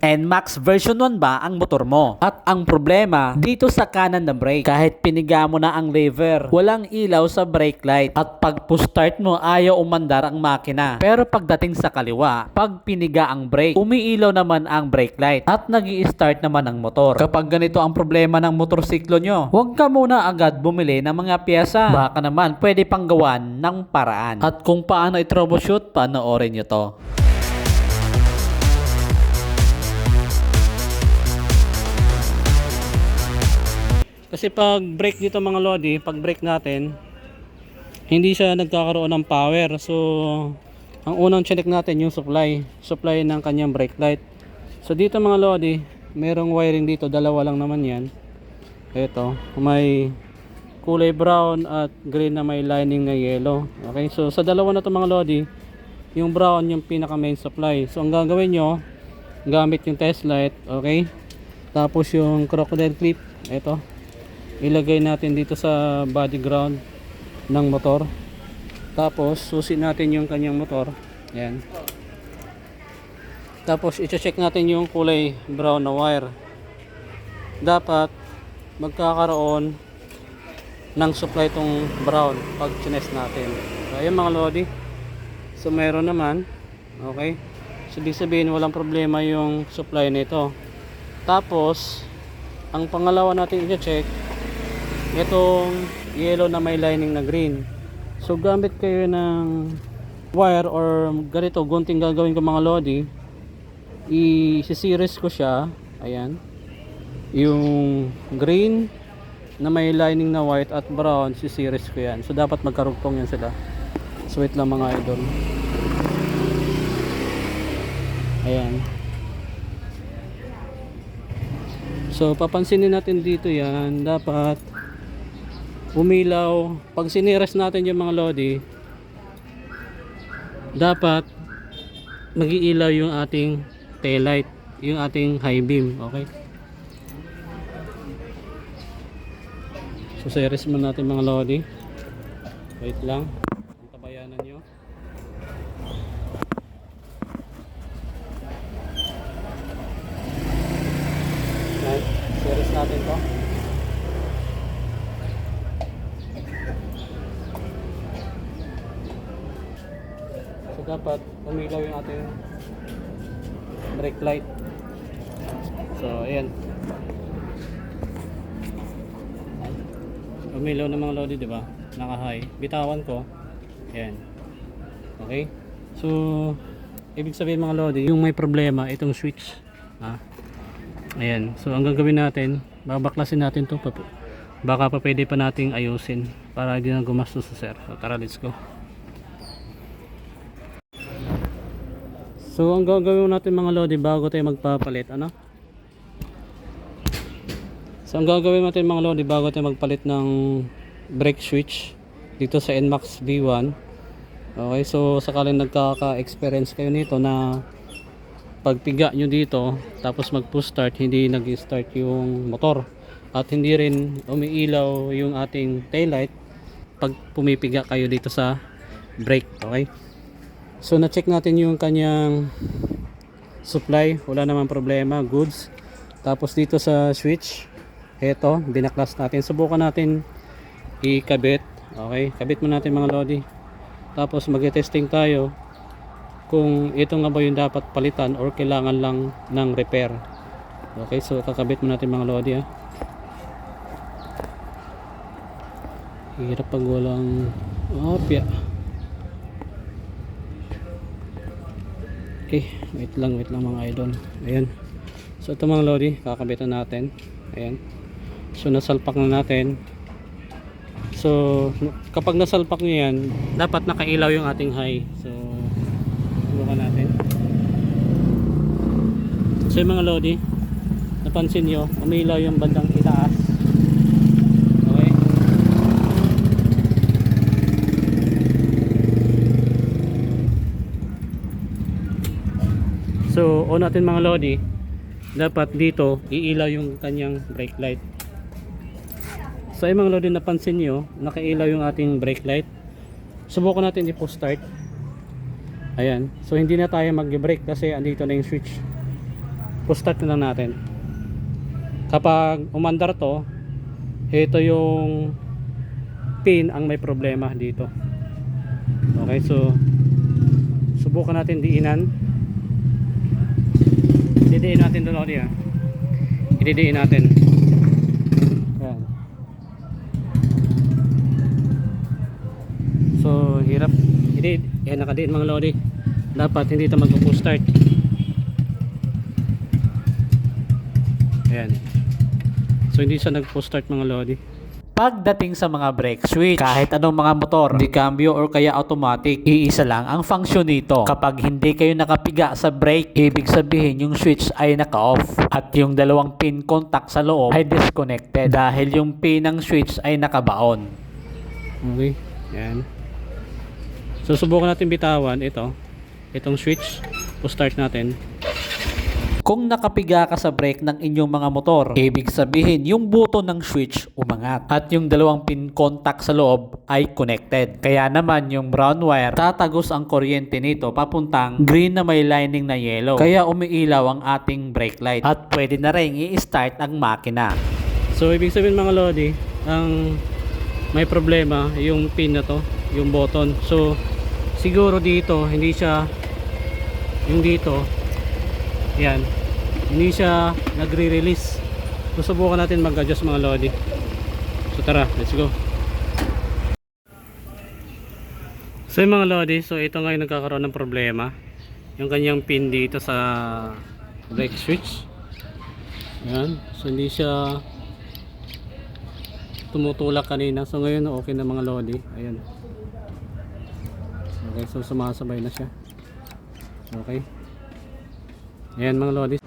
NMAX version 1 ba ang motor mo? At ang problema, dito sa kanan na brake, kahit piniga mo na ang lever, walang ilaw sa brake light. At pag start mo, ayaw umandar ang makina. Pero pagdating sa kaliwa, pag piniga ang brake, umiilaw naman ang brake light at nag start naman ang motor. Kapag ganito ang problema ng motorsiklo nyo, huwag ka muna agad bumili ng mga pyesa. Baka naman pwede pang gawan ng paraan. At kung paano i-troubleshoot, panoorin nyo to. Kasi pag brake dito mga lodi, pag brake natin, hindi siya nagkakaroon ng power. So, ang unang check natin yung supply. Supply ng kanyang brake light. So, dito mga lodi, merong wiring dito. Dalawa lang naman yan. Ito, may kulay brown at green na may lining na yellow. Okay, so sa dalawa na to mga lodi, yung brown yung pinaka main supply. So, ang gagawin nyo, gamit yung test light, okay? Tapos yung crocodile clip, ito, ilagay natin dito sa body ground ng motor. Tapos susi natin yung kanyang motor. Yan tapos i-check natin yung kulay brown na wire. Dapat magkakaroon ng supply itong brown pag chines natin. So ayun mga lodi. So meron naman. Okay? So ibig sabihin walang problema yung supply nito. Tapos ang pangalawa natin i-check itong yellow na may lining na green. So gamit kayo ng wire or ganito gunting gagawin ko mga lodi i-series ko siya ayan yung green na may lining na white at brown si-series ko yan. So dapat magkarugtong yan sila. So wait lang mga idol. Ayan. So papansinin natin dito yan. Dapat umilaw. Pag siniras natin yung mga lodi dapat magiilaw yung ating tail light yung ating high beam okay? So series mo natin mga lodi. Wait lang ang tabayanan nyo Yan, series natin to Dapat umilaw yung ating brake light. So ayan. Umilaw na mga lodi, di ba? Naka-high. Bitawan ko. Ayan. Okay? So ibig sabihin mga lodi, yung may problema itong switch. Ha? Ayan. So ang gagawin natin, babaklasin natin 'to baka pa pwede pa nating ayusin para hindi na gumastos sa sir. So tara, let's go. So ang gagawin natin mga lodi bago tayo magpapalit ano? So ang gagawin natin mga lodi bago tayo magpalit ng brake switch dito sa NMAX V1 Okay so sakaling nagkaka-experience kayo nito na pagpiga nyo dito tapos mag push start hindi nag-start yung motor. At hindi rin umiilaw yung ating taillight pag pumipiga kayo dito sa brake okay So na-check natin yung kanyang supply, wala naman problema, goods. Tapos dito sa switch, heto, binaklas natin. Subukan natin ikabit. Okay, kabit mo natin mga lodi. Tapos mag-testing tayo kung ito nga ba yung dapat palitan or kailangan lang ng repair. Okay, so kakabit mo natin mga lodi ha. Hirap pag walang opya. Okay, wait lang, wait lang mga idol. Ayan. So ito mga lodi, kakabitan natin. Ayan. So nasalpak na natin. So kapag nasalpak nyo yan, dapat nakailaw yung ating high. So subukan natin. So mga lodi, napansin nyo, umilaw yung bandang itaas. Okay. So, on natin mga lodi, dapat dito iilaw yung kanyang brake light. So, ay mga lodi napansin nyo, nakailaw yung ating brake light. Subukan natin i-push start. Ayan. So, hindi na tayo mag-brake kasi andito na yung switch. push start na lang natin. Kapag umandar to, ito yung pin ang may problema dito. Okay, so subukan natin diinan. Didiin natin doon ulit ah. Ididiin natin. Ayan. So, hirap. Hindi, yan nakadiin mga lodi. Dapat hindi ito mag-push start. Ayan. So, hindi siya nag-push start mga lodi. Pagdating sa mga brake switch, kahit anong mga motor, di cambio or kaya automatic, iisa lang ang function nito. Kapag hindi kayo nakapiga sa brake, ibig sabihin yung switch ay naka-off at yung dalawang pin contact sa loob ay disconnected dahil yung pin ng switch ay nakabaon. Okay. Ayan. So, subukan natin bitawan ito. Itong switch. Push start natin. Kung nakapiga ka sa brake ng inyong mga motor, ibig sabihin yung buto ng switch umangat at yung dalawang pin contact sa loob ay connected. Kaya naman yung brown wire, tatagos ang kuryente nito papuntang green na may lining na yellow. Kaya umiilaw ang ating brake light at pwede na rin i-start ang makina. So, ibig sabihin mga lodi, ang may problema yung pin na to, yung button. So, siguro dito, hindi siya yung dito, yan, hindi siya nagre-release. So, subukan natin mag-adjust mga lodi. So, tara, let's go. So, mga lodi, so ito ngayon nagkakaroon ng problema. Yung kanyang pin dito sa brake switch. Ayan, so hindi siya tumutulak kanina. So ngayon okay na mga lodi. Ayan. Okay, so sumasabay na siya. Okay. Ayan mga lodis.